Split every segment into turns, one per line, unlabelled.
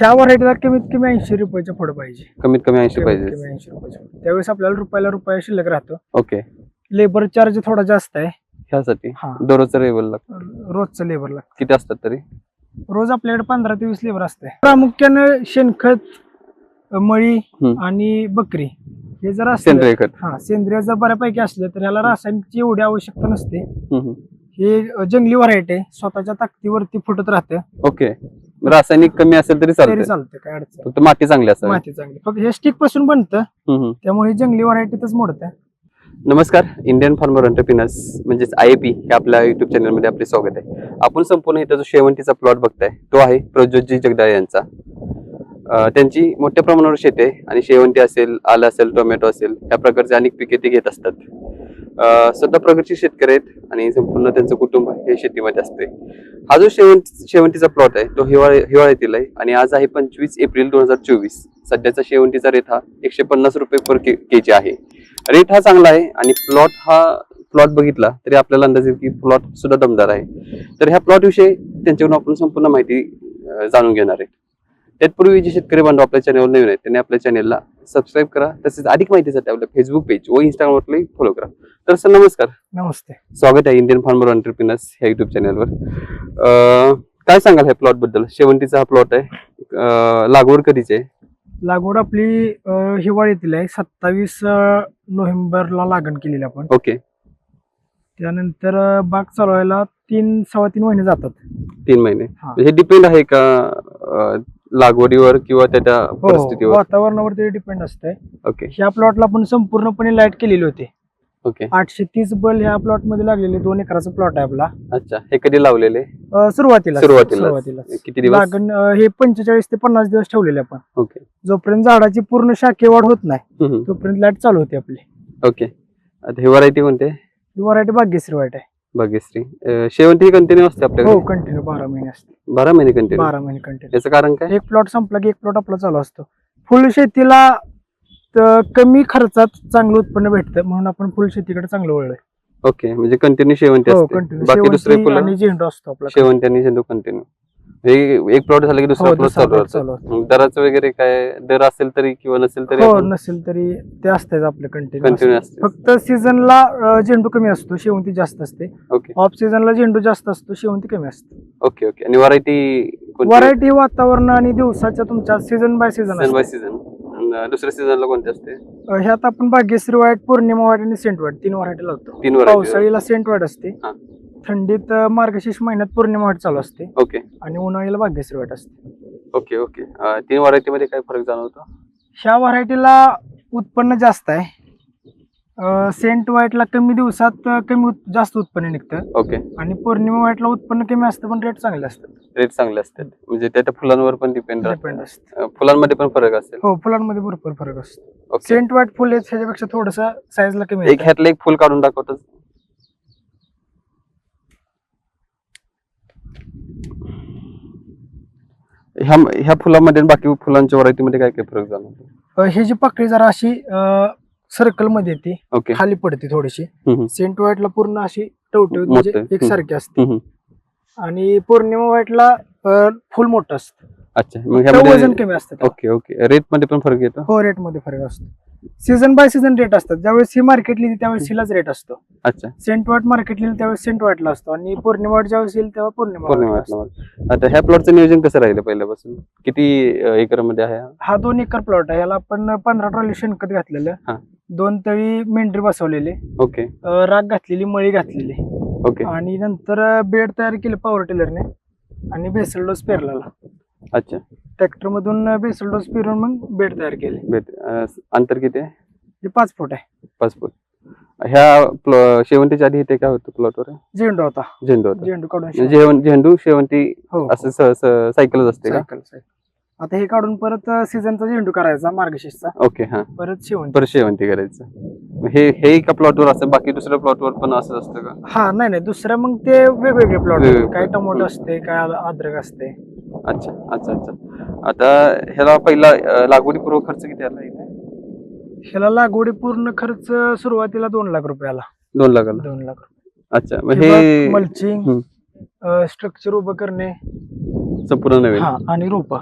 ह्या व्हरायटीला कमीत कमी ऐंशी रुपयाच्या पुढे पाहिजे.
कमीत कमी ऐंशी
कमीत
पाहिजे.
कमी ऐंशी त्यावेळेस आपल्याला रुपयाला रुपया शिल्लक राहतो.
ओके.
लेबर चार्ज थोडा जास्त आहे.
ह्यासाठी?
हा.
दररोजचं लेवल लागतं.
रोजचं लेबर लागतं.
किती असतात तरी?
रोज आपल्याकडे पंधरा ते वीस लेबर असते प्रामुख्यानं शेणखत मळी
हम्म.
आणि बकरी हे जर असलं
सेंद्रिय खत.
हा सेंद्रिय जर बऱ्यापैकी असले तर ह्याला रासायनिकची एवढी आवश्यकता नसते.
हम्म, हम्म.
हे जंगली व्हरायटी आहे. स्वतःच्या ताकदीवरती फुटत राहतं.
ओके. रासायनिक कमी असेल तरी
तरी
चालतं
चालतं काय अडचण
फक्त माती चांगली असावी
माती चांगली. फक्त हे स्टिकपासून बनतं. त्यामुळे जंगली व्हरायटीतच मोडतं.
नमस्कार इंडियन फार्मर एंटरप्रिनर्स म्हणजेच आय पी हे आपल्या युट्यूब चॅनलमध्ये आपले स्वागत आहे. आपण संपूर्ण इथं जो शेवंतीचा प्लॉट बघताय तो आहे प्रज्योतजी जगदाळे यांचा. अं, त्यांची मोठ्या प्रमाणावर शेती आहे आणि शेवंती असेल आलं असेल टोमॅटो असेल या प्रकारचे अनेक पिके ते घेत असतात. सध्या स्वतः प्रगतशील शेतकरी आहेत आणि संपूर्ण त्यांचं कुटुंब हे शेतीमध्ये असते. हा जो शेवंती शेवंतीचा प्लॉट आहे तो हिवाळी हिवाळ्यातील आहे आणि आज आहे पंचवीस एप्रिल दोन हजार चोवीस. सध्याचा शेवंतीचा रेट हा एकशे पन्नास रुपये पर के जी आहे. रेट हा चांगला आहे आणि प्लॉट हा प्लॉट बघितला तरी आपल्याला अंदाज येईल की प्लॉट सुद्धा दमदार आहे. तर ह्या प्लॉट विषयी त्यांच्याकडून आपण संपूर्ण माहिती जाणून घेणार आहे. त्याचपूर्वी जे शेतकरी बांधव आपल्या चॅनलवर नवीन आहेत त्यांनी आपल्या चॅनलला सबस्क्राईब करा. तसेच अधिक माहितीसाठी आपल्या फेसबुक पेज व इंस्टाग्रामवरही फॉलो करा. तर सर नमस्कार.
नमस्ते.
स्वागत आहे इंडियन फार्मर एंटरप्रिनर्स ह्या युट्यूब चॅनलवर काय सांगाल ह्या प्लॉटबद्दल? शेवंतीचा हा प्लॉट आहे. लागवड कधीची आहे?
लागवड आपली अ, हिवाळीतील आहे. सत्तावीस नोव्हेंबरला लागण केलेली आपण.
ओके.
त्यानंतर बाग चालवायला तीन सव्वा तीन महिने जातात.
तीन महिने.
हा.
हे डिपेंड आहे का लागवडीवर किंवा त्याच्या
हो
परिस्थितीवर?
वातावरणावरती डिपेंड असतंय.
ओके
ह्या प्लॉटला आपण संपूर्णपणे लाइट केलेली होती.
ओके
आठशे तीस बल ह्या प्लॉटमध्ये लागलेले दोन एकराचा प्लॉट आहे आपला.
अच्छा हे कधी लावलेले?
अ, सुरुवातीला
सुरुवातीला किती दिवस?
लागण अ, हे पंचेचाळीस ते पन्नास दिवस ठेवलेले आपण.
ओके
जोपर्यंत झाडाची पूर्ण शाखे वाढ होत नाही
हम्म, हम्म.
तोपर्यंत लाइट चालू होती आपली.
ओके आता ही व्हरायटी कोणते?
ही व्हरायटी भाग्यश्री वाईट आहे.
भाग्यश्री. अं, शेवंती कंटिन्यू असते
हो
आपल्याकडे
कंटिन्यू बारा महिने असते.
बारा महिने कंटिन्यू
बारा महिने कंटिन्यू
याचं कारण काय?
एक प्लॉट संपला की एक प्लॉट आपला चालू असतो. फुल शेतीला त- कमी खर्चात चांगलं उत्पन्न भेटतं. म्हणून आपण फुल शेतीकडे चांगलं वळलोय.
ओके म्हणजे कंटिन्यू शेवंती
हो
असते.
कंटिन्यू
बाकी दुसरे
शेवंती
फुलं?
आणि झेंडू असतो आपला
शेवंती आणि झेंडू कंटिन्यू एक प्लॉट झाला की दुसरा
हो,
प्लॉट
दुसरा
चालू
plot
असतो.
चालू असतो.
मग दराचं वगैरे काय? दर असेल तरी किंवा नसेल तरी
हो
आपण
नसेल तरी ते असतेच आपलं कंटिन्यू
कंटिन्यू असते
फक्त सीझनला झेंडू कमी असतो शेवंती जास्त असते.
ओके
ऑफ सीझनला झेंडू जास्त असतो शेवंती कमी असते.
ओके ओके आणि व्हरायटी
व्हरायटी वातावरण आणि दिवसाच्या तुमच्या season by season
season by season दुसऱ्या सीझनला कोणते असते?
ह्यात आपण भाग्यश्री वाईट पौर्णिमा वाईट आणि सेंट वाईट तीन व्हरायटी लावतो.
तीन व्हरायटी
पावसाळीला सेंट वाईट असते.
हा.
थंडीत अं, मार्गशीर्ष महिन्यात पौर्णिमा वाईट चालू असते.
ओके
आणि उन्हाळ्याला भाग्यश्री वाईट असते.
Okay okay. अं, तीन व्हरायटी मध्ये काय फरक जाणवतो?
ह्या व्हरायटीला उत्पन्न जास्त आहे. सेंट व्हाईटला कमी दिवसात अं, कमी उत- जास्त उत्पन्न निघतं.
ओके.
आणि पौर्णिमा व्हाईटला उत्पन्न कमी असतं पण रेट चांगले असतात.
रेट चांगले असतात. म्हणजे त्या त्या फुलांवर पण डिपेंड
डिपेंड असतं.
फुलांमध्ये पण फरक असेल?
हो फुलांमध्ये भरपूर फरक असतो.
ओके.
सेंट व्हाईट फुल ह्याच्यापेक्षा थोडस साईजला कमी
एक
येतं.
ह्यातलं एक फुल काढून दाखवतो ह्या ह्या फुलामध्ये आणि बाकी फुलांच्या व्हरायटी मध्ये काय काय फरक जाणवतो?
अं, ही जी पाकळी जरा अशी सर्कलमध्ये येते.
ओके.
खाली पडते थोडीशी.
हम्म,
सेंट व्हाईटला पूर्ण अशी टवटवीत म्हणजे
मोठं.
एकसारखी असते.
हम्म.
आणि पौर्णिमा व्हाईटला फुल मोठं असतं.
अच्छा. मग
तर वजन
ह्यामध्ये
कमी असतं त्याला.
Okay okay. रेटमध्ये पण फरक येतो?
हो रेटमध्ये फरक असतो. सीझन बाय सीझन रेट असतात. ज्यावेळेस ही मार्केट लिहिली त्यावेळेस हिलाच रेट असतो.
अच्छा.
सेंट वाट मार्केट लिहिली त्यावेळेस सेंट वाटला असतो. आणि पौर्णिमा वाट ज्यावेळेस येईल तेव्हा पौर्णिमा असतो.
आता ह्या प्लॉटचं नियोजन कसं राहिलं पहिल्यापासून? किती एकरमध्ये आहे? हा?
हा दोन एकर प्लॉट आहे. याला आपण पंधरा ट्रॉली शेणखत
हा.
घातलेलं दोन तळी मेंढरी बसवलेले.
ओके.
अं, राग घातलेली मळी घातलेली.
ओके.
आणि नंतर बेड तयार केले पॉवर टिलरने. आणि बेसल डोस पेरला
अच्छा.
ट्रॅक्टर मधून बेसल डोस पेरून मग बेड तयार केले.
अं, अंतर किती आहे?
हे पाच फूट आहे.
पाच फूट. ह्या प्ल- शेवंतीच्या आधी इथे काय होतं प्लॉटवर
झेंडू होता.
झेंडू होता.
झेंडू काढून
म्हणजे झेवं- झेंडू शेवंती
हो
असं स- स- सायकलच असते का?
सायकल सायकल आता हे काढून परत सीझनचा झेंडू करायचा मार्गशीर्षचा.
ओके हा.
परत शेवंती.
परत शेवंती करायचं. हे हे एका प्लॉटवर असतं बाकी दुसऱ्या प्लॉटवर पण असं असतं का?
हा नाही नाही. दुसऱ्या मग ते वेगवेगळे प्लॉट
वेगवेगळे
काय. टोमॅटो असते काय अद- अद्रक असते.
अच्छा अच्छा अच्छा. आता ह्याला पहिला अं, लागवडीपूर्व खर्च किती आला इथे?
ह्याला लागवडी पूर्ण खर्च सुरुवातीला दोन लाख रुपयाला
दोन लाखाला
दोन लाख
अच्छा मग हे
मल्चिंग
हम्म.
स्ट्रक्चर उभं करणे.
संपूर्ण नवीन.
हा आणि रोपा.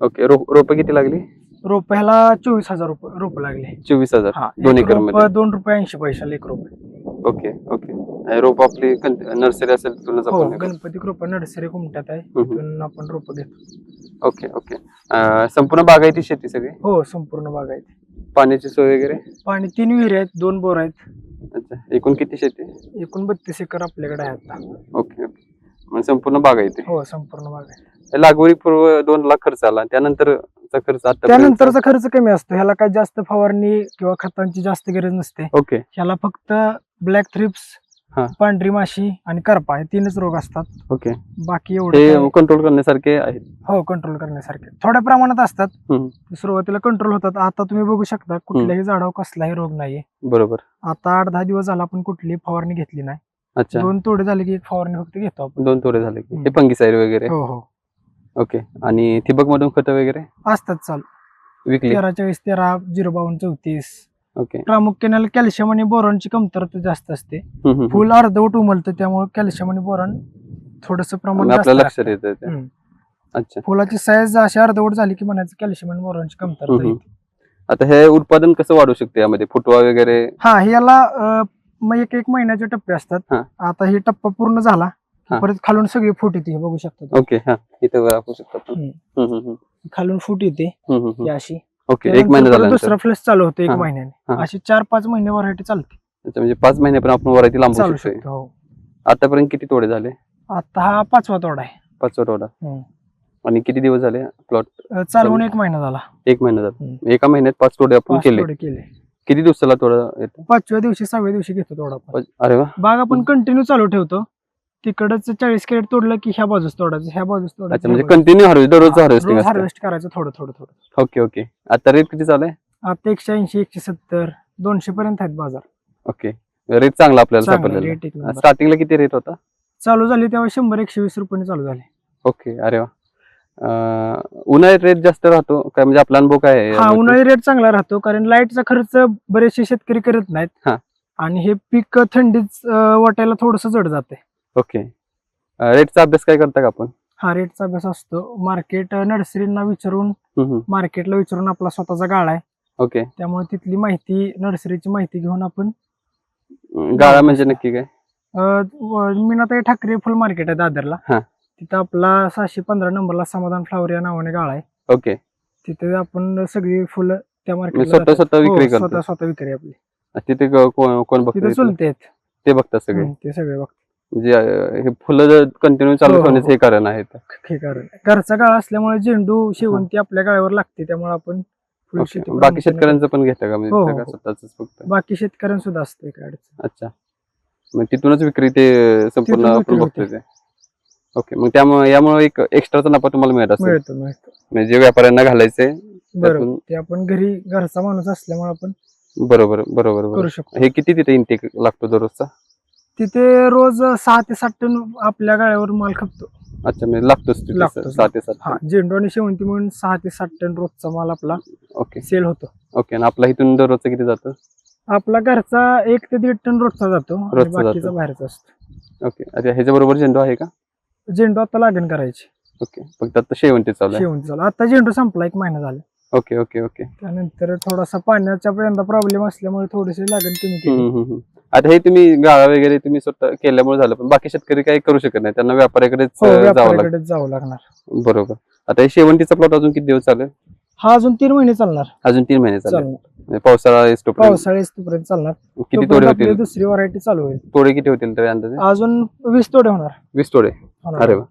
ओके रोप किती लागली?
रोप ह्याला चोवीस हजार रुपये रोप लागले.
चोवीस हजार.
हा
दोन
एक
एकर रोपमध्ये
दोन रुपये ऐंशी पैशाला एक रुपये
ओके ओके. आणि रोप आपली नर्सरी असेल तिथूनच
हो
आपण हे.
गणपती कृपा नर्सरी कुमट्यात आहे.
हम्म.
तिथून आपण रोप घेतो.
Okay okay. अं, संपूर्ण बागायती शेती सगळी?
हो संपूर्ण बाग आहे
पाण्याची सोय वगैरे?
पाणी तीन विहिरी आहेत दोन बोर आहेत.
अच्छा एकूण किती शेती?
एकूण बत्तीस एकर आपल्याकडे आहे आता.
Okay okay. म्हणजे संपूर्ण बागायती
हो संपूर्ण बाग आहे.
लागवडी पूर्व दोन लाख खर्च आला. त्यानंतरचा खर्च आता
त्यानंतरचा खर्च कमी असतो. ह्याला काय जास्त फवारणी किंवा खतांची जास्त गरज नसते.
ओके.
ह्याला फक्त ब्लॅक थ्रिप्स. पांढरी माशी आणि करपा हे तीनच रोग असतात.
ओके.
बाकी एवढे
हे कंट्रोल करण्यासारखे आहेत.
हो कंट्रोल करण्यासारखे. थोड्या प्रमाणात असतात. सुरुवातीला कंट्रोल होतात. आता तुम्ही बघू शकता कुठल्याही झाडावर कसलाही रोग नाहीये.
बरोबर.
आता आठ दहा दिवस झाला आपण कुठलीही फवारणी घेतली नाही.
अच्छा.
दोन तोडे झाले की एक फवारणी फक्त घेतो आपण.
दोन तोडे झाले की. हे फंगीसाईड वगैरे.
हो हो.
ओके. आणि ठिबक मधून खत वगैरे?
असतात चालू.
विकली.
तेरा चाळीस तेरा झिरो बावन्न चौतीस.
ओके.
प्रामुख्याने कॅल्शियम आणि बोरॉनची कमतरता जास्त असते.
हम्म.
फुल अर्धवट उमलतं त्यामुळे कॅल्शियम आणि बोरॉन थोडस प्रमाण
मग
जास्त
आपल्या लक्षात
लागतं.
येतं ते.
हम्म.
अच्छा.
फुलाची साईज अशी अर्धवट झाली की म्हणायचं कॅल्शियम आणि बोरॉनची कमतरता
हम्म,
येते.
आता हे उत्पादन कसं वाढू शकते यामध्ये? फुटवा वगैरे?
हा हे याला अं, मग एक एक महिन्याचे टप्पे असतात.
हा.
आता हे टप्पा पूर्ण झाला.
हा.
परत खालून सगळी फूट येते हे बघू शकता.
ओके हा. इथे आपण शकतो आपण.
हम्म.
हम्म, हम्म, हम्म.
खालून फूट येते
हम्म, हम्म,
ही
हम्म.
अशी.
ओके एक
त्यानंतर
महिना
परत
झाला
दुसरा फ्लस चालू होतो एक
हा.
महिन्याने. अशी चार पाच महिने व्हरायटी चालते.
अच्छा, म्हणजे पाच महिन्यापर्यंत आपण वरायटी लांबू
चालू शकतो हो.
आतापर्यंत किती तोडे झाले?
आता हा पाचवा तोडा आहे.
पाचवा तोडा.
हम्म.
आणि किती दिवस झाले प्लॉट
अं, चालवून एक महिना झाला.
एक महिना झाला.
हम्म.
एका महिन्यात पाच तोडे आपण
पाच
केले.
तोडे केले.
किती दिवसाला तोडा येतो?
पाचव्या दिवशी सहाव्या दिवशी घेतो तोडा आपण.
अरे वा.
बाग आपण कंटिन्यू चालू ठेवतो. तिकडच चाळीस कॅरेट तोडलं की ह्या बाजूस तोडायचं ह्या बाजूस
अच्छा म्हणजे कंटिन्यू हार्वेस्ट दररोज हार्वेस्टिंग असतं.
हार्वेस्ट करायचं थोडं थोडं थोडं.
ओके ओके आता रेट किती चालू आहे?
आता एकशे ऐंशी एकशे सत्तर दोनशे पर्यंत आहेत बाजार.
ओके रेट चांगला आपल्याला
चांगला
सापडलेला.
एक.
स्टार्टिंगला किती रेट होता?
चालू झाली तेव्हा शंभर एकशे वीस रुपयाने चालू झाले.
ओके अरे वा. अं, उन्हाळ्यात रेट जास्त राहतो काय म्हणजे आपला अनुभव काय आहे?
हा? उन्हाळी रेट चांगला राहतो कारण लाईटचा खर्च बरेचसे शेतकरी करत नाहीत.
हा.
आणि हे पीक थंडीत अं, वाटायला थोडस जड जाते
ओके. रेटचा अभ्यास काय करता का आपण?
हा रेटचा अभ्यास असतो. मार्केट नर्सरींना विचारून. मार्केटला विचारून आपला स्वतःचा गाळा आहे.
ओके.
त्यामुळे तिथली माहिती नर्सरीची माहिती घेऊन आपण
गाळा म्हणजे नक्की काय?
मीनाताई ठाकरे फुल मार्केट आहे दादरला.
हा.
तिथं आपला सहाशे पंधरा नंबरला समाधान फ्लावर या नावाने गाळा आहे.
ओके.
तिथे आपण सगळी फुलं त्या
मी
मार्केटला
स्वतः स्वतः विक्री
स्वतः स्वतः विक्री आपली.
तिथे कोण कोण बघतो
तिथे
इथलं?
चुलते आहेत.
ते बघतात सगळे.
ते सगळे बघ
म्हणजे अं, हे फुलं कंटिन्यू चालू
हो, हो,
ठेवण्याचं हे. कारण आहे.
हे कारण घरचा गाळा असल्यामुळे झेंडू शेवंती आपल्या गाळ्यावर लागते त्यामुळे आपण फुल
ओके.
शेती
बाकी
प्रामुख्याने
शेतकऱ्यांचं पण घेतं का?
हो,
म्हणजे
हो, हो.
स्वतःच फक्त.
बाकी शेतकऱ्यांसुद्धा असते काय अडचण
अच्छा. मग तिथूनच विक्री ते संपूर्ण
तिथून
आपण
विक्री
बघतोय ते. ओके. मग त्यामुळे यामुळे एक एक्स्ट्राचा नफा तुम्हाला मिळत असेल.
मिळतो मिळतो.
म्हणजे जे व्यापाऱ्यांना घालायचे
बरोबर.
त्यातून
ते आपण घरी घरचा माणूस असल्यामुळे आपण
बरोबर बरोबर बरोबर.
करू शकतो.
हे किती तिथे इंटेक लागतो दररोजचा?
तिथे रोज सहा ते सात टन आपल्या गाळ्यावर माल खपतो.
अच्छा म्हणजे लागतोच तिथे
लागतोच,
सहा ते सात
हा झेंडू आणि शेवंती म्हणून सहा ते सात टन रोजचा माल आपला
ओके.
सेल होतो.
ओके आणि आपला इथून दररोजचं किती जातं?
आपला घरचा एक ते दीड टन रोजचा जातो आणि
रोजचा
बाकीचा
जातो.
बाहेरचा असतो.
ओके अच्छा ह्याच्या बरोबर झेंडू आहे का?
झेंडू आता लागण करायची.
ओके फक्त आता शेवंती चालू आहे.
शेवंती चालू. आता झेंडू संपला एक महिना झाला.
Okay okay okay.
त्यानंतर थोडासा पाण्याचा यंदा प्रॉब्लेम असल्यामुळे थोडीशी लागण कमी केली.
हम्म, हम्म, हम्म. आता हे तुम्ही गाळा वगैरे तुम्ही स्वतः केल्यामुळे झालं पण बाकी शेतकरी काही करू शकत नाही त्यांना व्यापाऱ्याकडेच
हो
जावं लागतं.
व्यापाऱ्याकडेच जावं लागणार.
बरोबर. आता हे शेवंतीचा प्लॉट अजून किती दिवस चालेल?
हा अजून तीन महिने चालणार.
अजून तीन महिने चालेल.
चालणार.
म्हणजे पावसाळा
चालणार.
किती
तोपर्यंत
तोडे
आपली
होतील?
दुसरी व्हरायटी चालू होईल.
तोडे किती होतील तरी अंदाजे?
अजून वीस तोडे होणार.
वीस तोडे.
होणार.
अरे वा.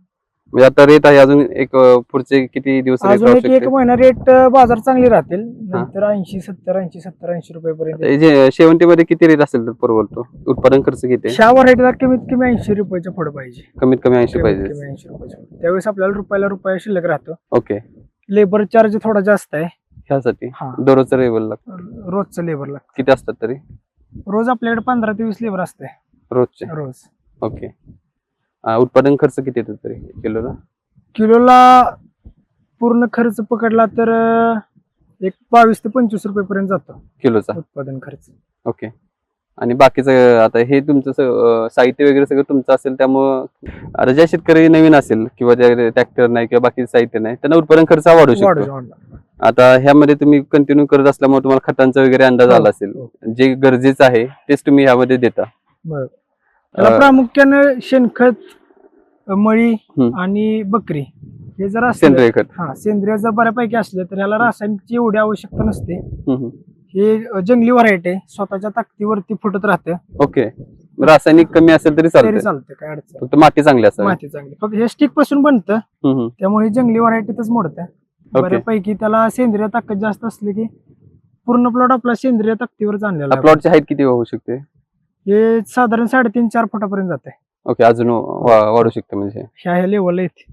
म्हणजे आता रेट आहे अजून एक अं, पुढचे किती दिवस
अजून
राहू
एक एक
शकते
महिना रेट बाजार चांगली राहतील. नंतर ऐंशी सत्तर ऐंशी सत्तर ऐंशी रुपयापर्यंत
हे जे शेवंतीमध्ये किती रेट असेल तर परवडतो? उत्पादन खर्च किती आहे?
व्हरायटीला कमीत कमी ऐंशी रुपयाच्या पुढे पाहिजे.
कमीत कमी ऐंशी
कमीत
पाहिजे.
कमी ऐंशी. त्यावेळेस आपल्याला रुपयाला रुपया शिल्लक राहतो.
ओके.
लेबर चार्ज थोडा जास्त आहे.
ह्यासाठी?
हा.
दररोजचं लेवल लागतं
रोजचं लेबरला
किती असतात तरी?
रोज आपल्याकडे पंधरा ते वीस लेबर असते
रोजचे?
रोज.
ओके. उत्पादन खर्च किती येतो तरी किलोला?
किलोला पूर्ण खर्च पकडला तर एक बावीस ते पंचवीस रुपये पर्यंत जातो
किलोचा?
उत्पादन खर्च.
ओके. आणि बाकीचं आता हे तुमचं साहित्य वगैरे सगळं तुमचं असेल त्यामुळं आता ज्या शेतकरी नवीन असेल किंवा ट्रॅक्टर नाही किंवा बाकी साहित्य नाही त्यांना उत्पादन खर्च वाढू शकतो. आता ह्यामध्ये तुम्ही कंटिन्यू करत असल्यामुळे तुम्हाला खतांचा वगैरे अंदाज
हो,
आला असेल. जे गरजेचं आहे तेच तुम्ही ह्यामध्ये देता.
त्याला प्रामुख्यानं शेणखत मळी. आणि बकरी हे जर असलं
सेंद्रिय खत.
हा सेंद्रिय जर बऱ्यापैकी असले तर याला रासायनिकची एवढी आवश्यकता नसते. हे जंगली व्हरायटी आहे. स्वतःच्या ताकदीवरती फुटत राहतं.
ओके. रासायनिक कमी असेल तरी
तरी
चालतं
काय अडचण
फक्त माती चांगली असावी.
माती चांगली. फक्त हे स्टिकपासून बनतं. त्यामुळे जंगली व्हरायटीतच मोडतं. बऱ्यापैकी त्याला सेंद्रिय ताकद जास्त असली की पूर्ण प्लॉट आपला सेंद्रिय ताकदीवरच आणलेला.
प्लॉटची हाईट किती होऊ शकते?
हे साधारण साडेतीन चार फुटापर्यंत जाते
ओके अजून वा- वाढू शकते म्हणजे?
ह्या ह्या लेवलला येते.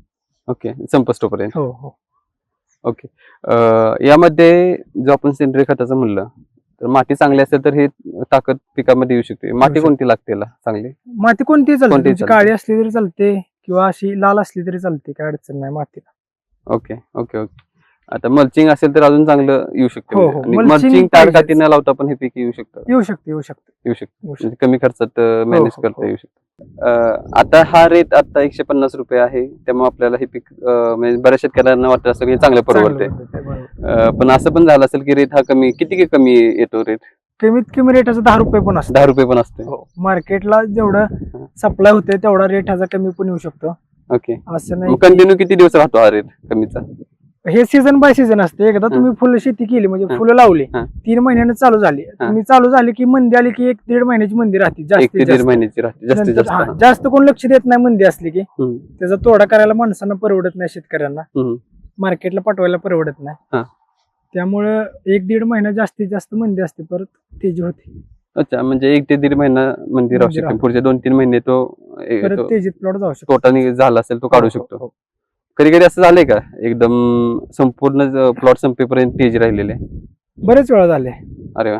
ओके संपस्टोपर्यंत
हो हो.
ओके. अं, यामध्ये जो आपण सेंद्रिय खताचं म्हणलं तर माती चांगली असेल तर हे ताकद पिकामध्ये येऊ शकते. माती
शकते.
कोणती लागते याला चांगली?
माती कोणतीही चालते?
कोणतीही
तुमची
चालते.
काळी असली तरी चालते किंवा अशी लाल असली तरी चालते काय अडचण नाही मातीला.
Okay okay okay. आता मल्चिंग असेल तर अजून चांगलं येऊ शकते
हो,
म्हणजे.
हो.
आणि मल्चिंग
पाहिजेच.
काठी न लावता पण हे पीक येऊ शकतं.
येऊ शकते येऊ शकते.
येऊ शकतं.
येऊ शकते.
म्हणजे कमी खर्चात मॅनेज
हो,
करता
हो.
येऊ शकतं. अं, आता हा रेट आता एकशे पन्नास रुपये आहे. त्यामुळे आपल्याला हे पीक अं, म्हणजे बऱ्याच शेतकऱ्यांना वाटत असतं की हे चांगलं परवडते
चांगलं बरोबर.
पण असं पण झालं असेल की रेट हा कमी किती की कमी येतो रेट
कमीत कमी रेटाचा दहा रुपये पण असतो.
दहा रुपये पण असते
हो. मार्केटला जेवढं सप्लाय होते तेवढा रेट ह्याचा कमी पण येऊ शकतो.
ओके.
असं नाही
कंटिन्यू किती दिवस राहतो हा रेट कमीचा?
हे सीझन बाय सीझन असते एकदा तुम्ही फुलं शेती केली म्हणजे
हं.
फुलं लावली
हं.
तीन महिन्यानं चालू झाली तुम्ही चालू झाली की मंदी आली की एक दीड महिन्याची मंदी राहते जास्त हा,
हा.
कोण लक्ष देत नाही मंदी असली की त्याचा तोडा करायला माणसांना परवडत नाही शेतकऱ्यांना. मार्केटला पाठवायला परवडत
हा.
नाही त्यामुळं एक दीड महिना जास्तीत जास्त मंदी असते परत तेजी होते
अच्छा म्हणजे एक ते दीड महिना मंदिर राहू शकते. पुढचे दोन तीन महिने तो
तेजीत प्लॉट जाऊ शकतो
तोटा झाला असेल तो काढू
हो,
शकतो
हो.
कधी कधी असं झालंय का? एकदम संपूर्ण प्लॉट संपेपर्यंत तेज राहिलेले.
बरेच वेळा झाले.
अरे वा.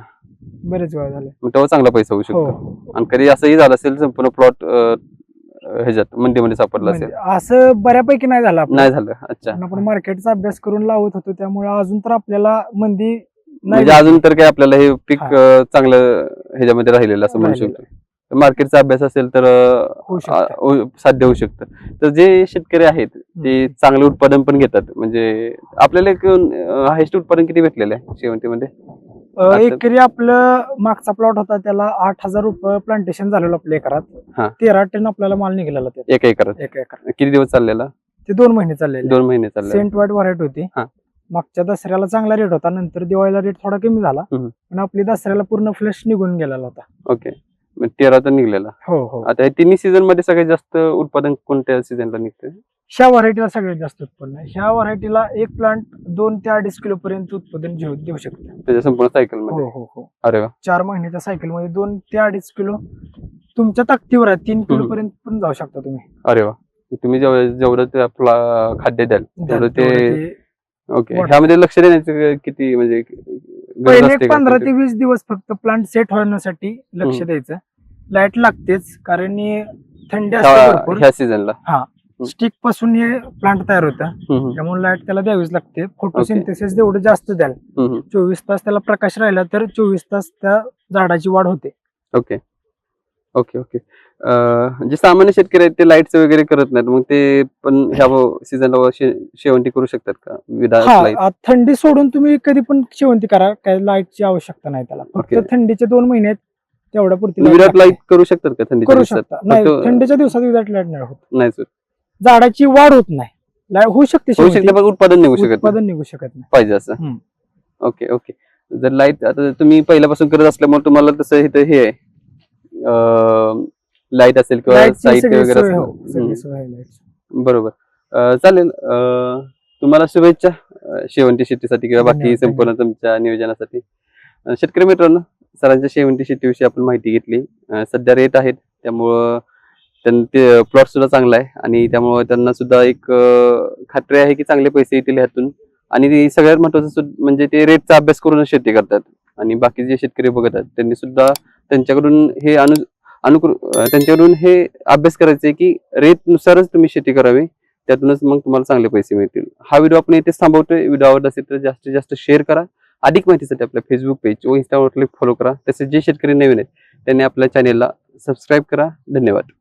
बरेच वेळा झाले.
मग तेव्हा चांगला पैसा होऊ
हो
शकतो आणि कधी असंही झालं असेल संपूर्ण प्लॉट ह्याच्यात मंडीमध्ये सापडला असेल.
म्हणजे असं बऱ्यापैकी नाही झालं.
नाही झालं. अच्छा.
पण आपण मार्केटचा अभ्यास करून लावत होतो त्यामुळे अजून तर आपल्याला मंदी नाही
म्हणजे अजून तर काय आपल्याला हे पीक
हा.
चांगलं ह्याच्यामध्ये राहिलेलं असं म्हणू. शकतो. मार्केटचा अभ्यास असेल तर साध्य होऊ शकतं. तर जे शेतकरी आहेत ते चांगलं उत्पादन पण घेतात. म्हणजे आपल्याला एक हायस्ट उत्पादन किती भेटलेलं आहे शेवंतीमध्ये?
एकरी आपलं मागचा प्लॉट होता त्याला आठ हजार रुपये प्लांटेशन झालेलं आपल्या. एकरात. तेरा टन आपल्याला माल निघालेला
एक एकरात?
एक एकर
किती दिवस चाललेला?
ते दोन महिने चाललेले.
दोन महिने चालले
सेंट वाईट व्हरायटी होती.
हा.
मागच्या दसऱ्याला चांगला रेट होता नंतर दिवाळीला रेट थोडा कमी झाला. पण आपली दसऱ्याला पूर्ण फ्लश निघून गेलेला होता.
ओके मग तेरा तर निघलेला.
हो हो.
आता हे तिन्ही सीझनमध्ये सगळ्यात जास्त उत्पादन कोणत्या सीझनला निघते
ह्या व्हरायटीला सगळ्यात जास्त उत्पन्न आहे. ह्या व्हरायटीला एक प्लांट दोन ते अडीच किलो पर्यंत उत्पादन देऊ शकते.
त्याच्या संपूर्ण सायकलमध्ये?
हो हो हो.
अरे वा.
चार महिन्याच्या सायकलमध्ये दोन ते अडीच किलो तुमच्या ताकदीवर आहे. तीन किलो. पर्यंत पण जाऊ शकता तुम्ही.
अरे वा. तुम्ही जेवढं जेवढं ते आपला खाद्य द्याल तेवढं ते ओके
वाढतं.
ह्यामध्ये लक्ष देण्याचं किती म्हणजे
पहिले? पंधरा ते वीस दिवस फक्त प्लांट सेट होण्यासाठी लक्ष. द्यायचं. लाइट लागतेच कारण हे थंडी असते
सीझनला
स्टिकपासून हे प्लांट तयार होतं. त्यामुळे लाइट त्याला द्यावीच लागते. फोटोसिंथेसिस जेवढं जास्त द्याल चोवीस तास त्याला प्रकाश राहिला तर चोवीस तास त्या झाडाची वाढ होते.
Okay okay okay. अं, जे सामान्य शेतकरी आहेत ते लाईटच वगैरे करत नाहीत मग ते पण ह्या सीझनला शेवंती करू शकतात का?
हा
लाइट?
आ- थंडी सोडून तुम्ही कधी पण शेवंती करा काय लाईटची आवश्यकता नाही त्याला. फक्त
Okay.
थंडीचे दोन महिने आहेत, तेवढ्या पुरती light लागते.
लाइट करू शकतात का थंडीच्या
करू
दिवसात?
शकता. नाही
फक्त-
थंडीच्या दिवसात विदाउट लाइट नाही होत.
नाही sir.
झाडाची वाढ होत नाही. होऊ शकते
होऊ
शेवंती,
शकते पण उत्पादन निघू शकत नाही.
उत्पादन निघू शकत नाही.
पाहिजे असं.
हम्म.
Okay okay. जर लाइट आता तुम्ही पहिल्यापासून करत असल्यामुळे तुम्हाला तसं इथं हे आहे. लाइट असेल किंवा साहित्य
सगळी
वगैरे
सोय
असेल.
हो, सगळी
हम्म.
सोय आहे lightची.
बरोबर. अं, चालेल. अं, तुम्हाला शुभेच्छा अं, शेवंती शेतीसाठी किंवा बाकी
धन्यवाद,
संपूर्ण तुमच्या नियोजनासाठी. अं, शेतकरी मित्रांनो सरांच्या शेवंती शेतीविषयी आपण माहिती घेतली. अं, सध्या रेट आहेत त्यामुळं त्यांना ते प्लॉट सुद्धा चांगला आहे आणि त्यामुळं त्यांना सुद्धा एक अं, खात्री आहे की चांगले पैसे येतील ह्यातून. आणि ते सगळ्यात महत्वाचं म्हणजे ते रेटचा अभ्यास करूनच शेती करतात. आणि बाकी जे शेतकरी बघत आहेत त्यांनी सुद्धा त्यांच्याकडून हे अनु अनुकृ त्यांच्याकडून हे अभ्यास करायचे की रेटनुसारच तुम्ही शेती करावी त्यातूनच मग तुम्हाला चांगले पैसे मिळतील. हा व्हिडिओ आपण इथेच थांबवतोय. व्हिडिओ आवडला असेल तर जास्तीत जास्त शेअर करा. अधिक माहितीसाठी आपल्या फेसबुक पेज व इंस्टावरती फॉलो करा. तसेच जे शेतकरी नवीन आहेत त्यांनी आपल्या चॅनेलला सबस्क्राईब करा. धन्यवाद.